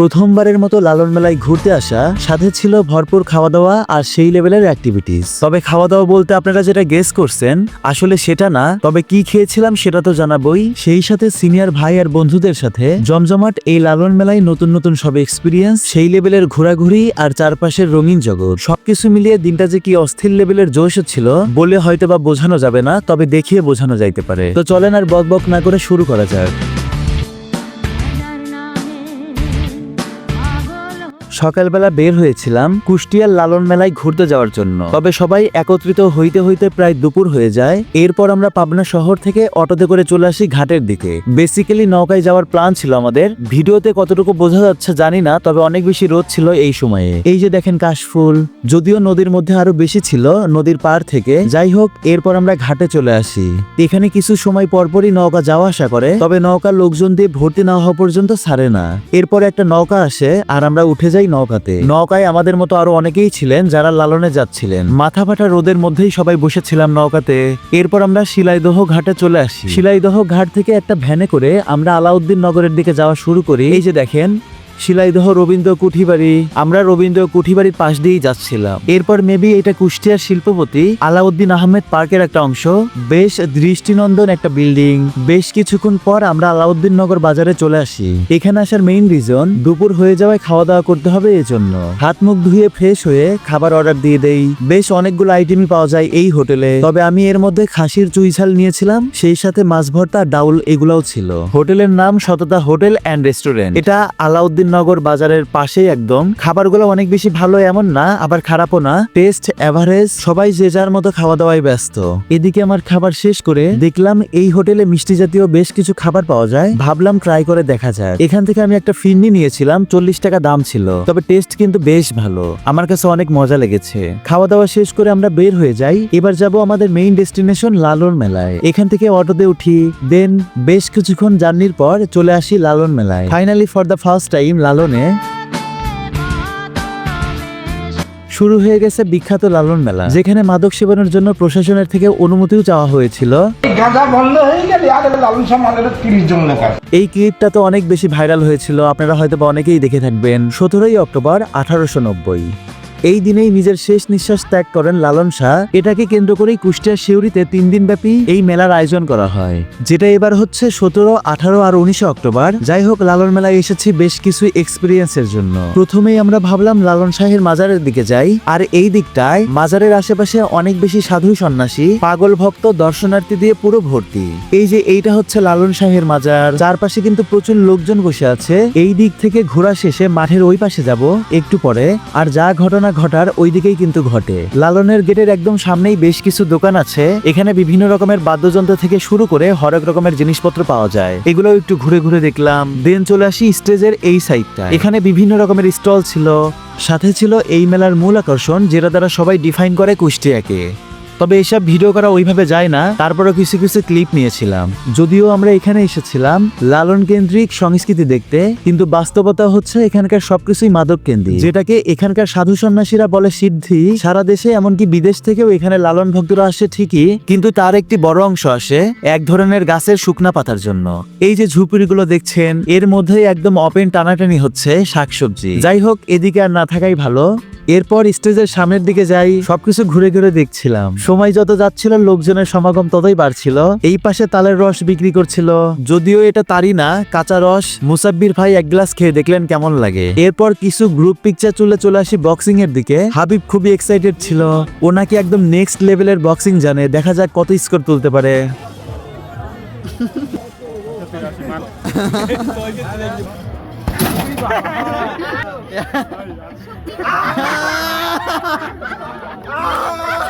প্রথমবারের মতো লালন মেলায় ঘুরতে আসা, সাথে ছিল ভরপুর খাওয়া দাওয়া আর সেই লেভেলের অ্যাক্টিভিটিস তবে খাওয়া দাওয়া বলতে আপনারা যেটা গেস করছেন, আসলে সেটা না, তবে কি খেয়েছিলাম সেটা তো জানাবই। সেই সাথে সিনিয়র ভাই আর বন্ধুদের সাথে জমজমাট এই লালন মেলায় নতুন নতুন সব এক্সপিরিয়েন্স সেই লেভেলের ঘোরাঘুরি আর চারপাশের রঙিন জগৎ। সবকিছু মিলিয়ে দিনটা যে কি অস্থির লেভেলের জোশ ছিল বলে হয়তো বা বোঝানো যাবে না, তবে দেখিয়ে বোঝানো যাইতে পারে। তো চলেন আর বক বক না করে শুরু করা যাক। সকালবেলা বের হয়েছিলাম কুষ্টিয়ার লালন মেলায় ঘুরতে যাওয়ার জন্য। তবে সবাই একত্রিত হইতে হইতে প্রায় দুপুর হয়ে যায়। এরপর আমরা পাবনা শহর থেকে অটোতে করে চলে আসি ঘাটের দিকে। বেসিক্যালি নৌকায় যাওয়ার প্ল্যান ছিল আমাদের। ভিডিওতে কতটুকু বোঝা যাচ্ছে জানি না, তবে অনেক বেশি রোদ ছিল এই সময়ে। এই যে দেখেন কাশফুল, যদিও নদীর মধ্যে আরও বেশি ছিল নদীর পার থেকে। যাই হোক, এরপর আমরা ঘাটে চলে আসি। এখানে কিছু সময় পরপরই নৌকা যাওয়া আসা করে, তবে নৌকা লোকজন দিয়ে ভর্তি না হওয়া পর্যন্ত ছাড়ে না। এরপর একটা নৌকা আসে, আর আমরা উঠে যাই নৌকাতে। নৌকায় আমাদের মতো আরও অনেকেই ছিলেন যারা লালনে যাচ্ছিলেন। মাথা ফাটা রোদের মধ্যেই সবাই বসেছিলাম নৌকাতে। এরপর আমরা শিলাইদহ ঘাটে চলে আসি। শিলাইদহ ঘাট থেকে একটা ভ্যানে করে আমরা আলাউদ্দিন নগরের দিকে যাওয়া শুরু করি। এই যে দেখেন শিলাইদহ রবীন্দ্র কুঠিবাড়ি, আমরা রবীন্দ্র কুঠিবাড়ির পাশ দিয়েই যাচ্ছিলাম। এরপর মেবি এটা কুষ্টিয়ার শিল্পপতি আলাউদ্দিন আহমেদ পার্কের একটা অংশ, বেশ দৃষ্টিনন্দন একটা বিল্ডিং বেশ কিছুক্ষণ পর আমরা আলাউদ্দিন নগর বাজারে চলে আসি। এখানে আসার মেইন রিজন দুপুর হয়ে যাওয়ায় খাওয়া দাওয়া করতে হবে এই জন্য হাত মুখ ধুয়ে ফ্রেশ হয়ে খাবার অর্ডার দিয়ে দেই। বেশ অনেকগুলো আইটেমই পাওয়া যায় এই হোটেলে। তবে আমি এর মধ্যে খাসির চুইঝাল নিয়েছিলাম, সেই সাথে মাছ ভর্তা, ডাউল এগুলাও ছিল। হোটেলের নাম সততা হোটেল অ্যান্ড রেস্টুরেন্ট এটা আলাউদ্দিন নগর বাজারের পাশেই একদম। খাবারগুলো অনেক বেশি ভালো এমন না, আবার খারাপও না। টেস্ট এভারেজ সবাই যে যার মতো খাওয়া দাওয়ায় ব্যস্ত। এদিকে আমার খাবার শেষ করে দেখলাম এই হোটেলে মিষ্টি জাতীয় বেশ কিছু খাবার পাওয়া যায়। ভাবলাম ট্রাই করে দেখা যায় এখান থেকে আমি একটা ফিরনি নিয়েছিলাম, চল্লিশ টাকা দাম ছিল। তবে টেস্ট কিন্তু বেশ ভালো। আমার কাছে অনেক মজা লেগেছে। খাওয়া দাওয়া শেষ করে আমরা বের হয়ে যাই। এবার যাব আমাদের মেইন ডেস্টিনেশন লালন মেলায়। এখান থেকে অটোতে উঠি দেন বেশ কিছুক্ষণ জার্নির পর চলে আসি লালন মেলায়। Finally for the first time লালনে শুরু হয়ে গেছে বিখ্যাত লালন মেলা যেখানে মাদক সেবনের জন্য প্রশাসনের থেকে অনুমতিও চাওয়া হয়েছিল। হয়ে এই ক্লিপটা তো অনেক বেশি ভাইরাল হয়েছিল আপনারা হয়তো অনেকেই দেখে থাকবেন। সতেরোই অক্টোবর আঠারোশো নব্বই। এই দিনেই নিজের শেষ নিঃশ্বাস ত্যাগ করেন লালন শাহ। এটাকে কেন্দ্র করেই কুষ্টিয়ার শিউরিতে তিন দিন ব্যাপী এই মেলার আয়োজন করা হয়। যেটা এবার হচ্ছে সতেরো, আঠারো আর উনিশে অক্টোবর। যাই হোক, লালন মেলায় এসেছি বেশ কিছু এক্সপিরিয়েন্সের জন্য। প্রথমেই আমরা ভাবলাম লালন শাহের মাজারের দিকে যাই। আর এই দিকটায় মাজারের আশেপাশে অনেক বেশি সাধু সন্ন্যাসী, পাগল ভক্ত, দর্শনার্থী দিয়ে পুরো ভর্তি। এই যে এইটা হচ্ছে লালন শাহের মাজার। চারপাশে কিন্তু প্রচুর লোকজন বসে আছে। এই দিক থেকে ঘোরা শেষে মাঠের ওই পাশে যাব, একটু পরে। আর যা ঘটনা ঘটার ওইদিকেই কিন্তু ঘটে। লালনের গেটের একদম সামনেই বেশ কিছু দোকান আছে। এখানে বিভিন্ন রকমের বাদ্যযন্ত্র থেকে শুরু করে হরেক রকমের জিনিসপত্র পাওয়া যায়। এগুলো একটু ঘুরে ঘুরে দেখলাম। দেন চলে আসি স্টেজের এই সাইডটা এখানে বিভিন্ন রকমের স্টল ছিল। সাথে ছিল এই মেলার মূল আকর্ষণ, যেটা দ্বারা সবাই ডিফাইন করে কুষ্টিয়াকে। তবে এসব ভিডিও করা ওইভাবে যায় না। তারপরও কিছু কিছু ক্লিপ নিয়েছিলাম। যদিও আমরা এখানে এসেছিলাম লালন কেন্দ্রিক সংস্কৃতি দেখতে, কিন্তু বাস্তবতা হচ্ছে এখানকার সবকিছুই মাদক কেন্দ্রিক যেটাকে এখানকার সাধু সন্ন্যাসীরা বলে সিদ্ধি। সারা দেশে এমনকি বিদেশ থেকেও এখানে লালন ভক্তরা আসে ঠিকই, কিন্তু তার একটি বড় অংশ আসে এক ধরনের গাছের শুকনা পাতার জন্য। এই যে ঝুপড়িগুলো দেখছেন, এর মধ্যেই একদম অপেন টানাটানি হচ্ছে শাকসবজি। যাই হোক, এদিকে আর না থাকাই ভালো। এরপর স্টেজের সামনের দিকে যাই, সবকিছু ঘুরে ঘুরে দেখছিলাম। সময় যত যাচ্ছিল, লোকজনের সমাগম ততই বাড়ছিল। এই পাশে তালের রস বিক্রি করছিল। যদিও এটা তারই না, কাঁচা রস। মুসাব্বির ভাই এক গ্লাস খেয়ে দেখলেন কেমন লাগে। এরপর কিছু গ্রুপ পিকচার চলে চলে আসি বক্সিং এর দিকে। হাবিব খুবই এক্সাইটেড ছিল। ও নাকি একদম নেক্সট লেভেলের বক্সিং জানে। দেখা যাক কত স্কোর তুলতে পারে।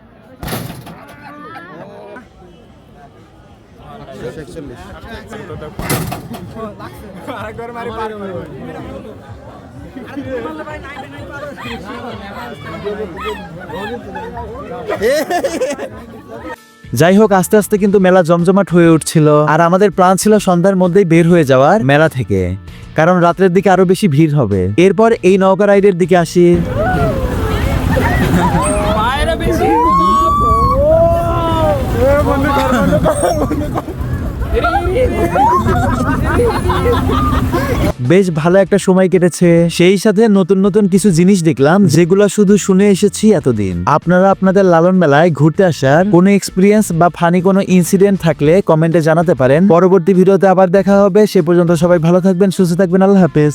যাই হোক আস্তে আস্তে কিন্তু মেলা জমজমাট হয়ে উঠছিল। আর আমাদের প্ল্যান ছিল সন্ধ্যার মধ্যেই বের হয়ে যাওয়ার মেলা থেকে। কারণ রাতের দিকে আরও বেশি ভিড় হবে। এরপর এই নৌকা রাইডের দিকে আসি। বেশ ভালো একটা সময় কেটেছে। সেই সাথে নতুন নতুন কিছু জিনিস দেখলাম, যেগুলো শুধু শুনে এসেছি এতদিন। আপনারা আপনাদের লালন মেলায় ঘুরতে আসার কোনো এক্সপিরিয়েন্স বা ফানি কোনো ইনসিডেন্ট থাকলে কমেন্টে জানাতে পারেন। পরবর্তী ভিডিওতে আবার দেখা হবে। সে পর্যন্ত সবাই ভালো থাকবেন, সুস্থ থাকবেন, আল্লাহ হাফেজ।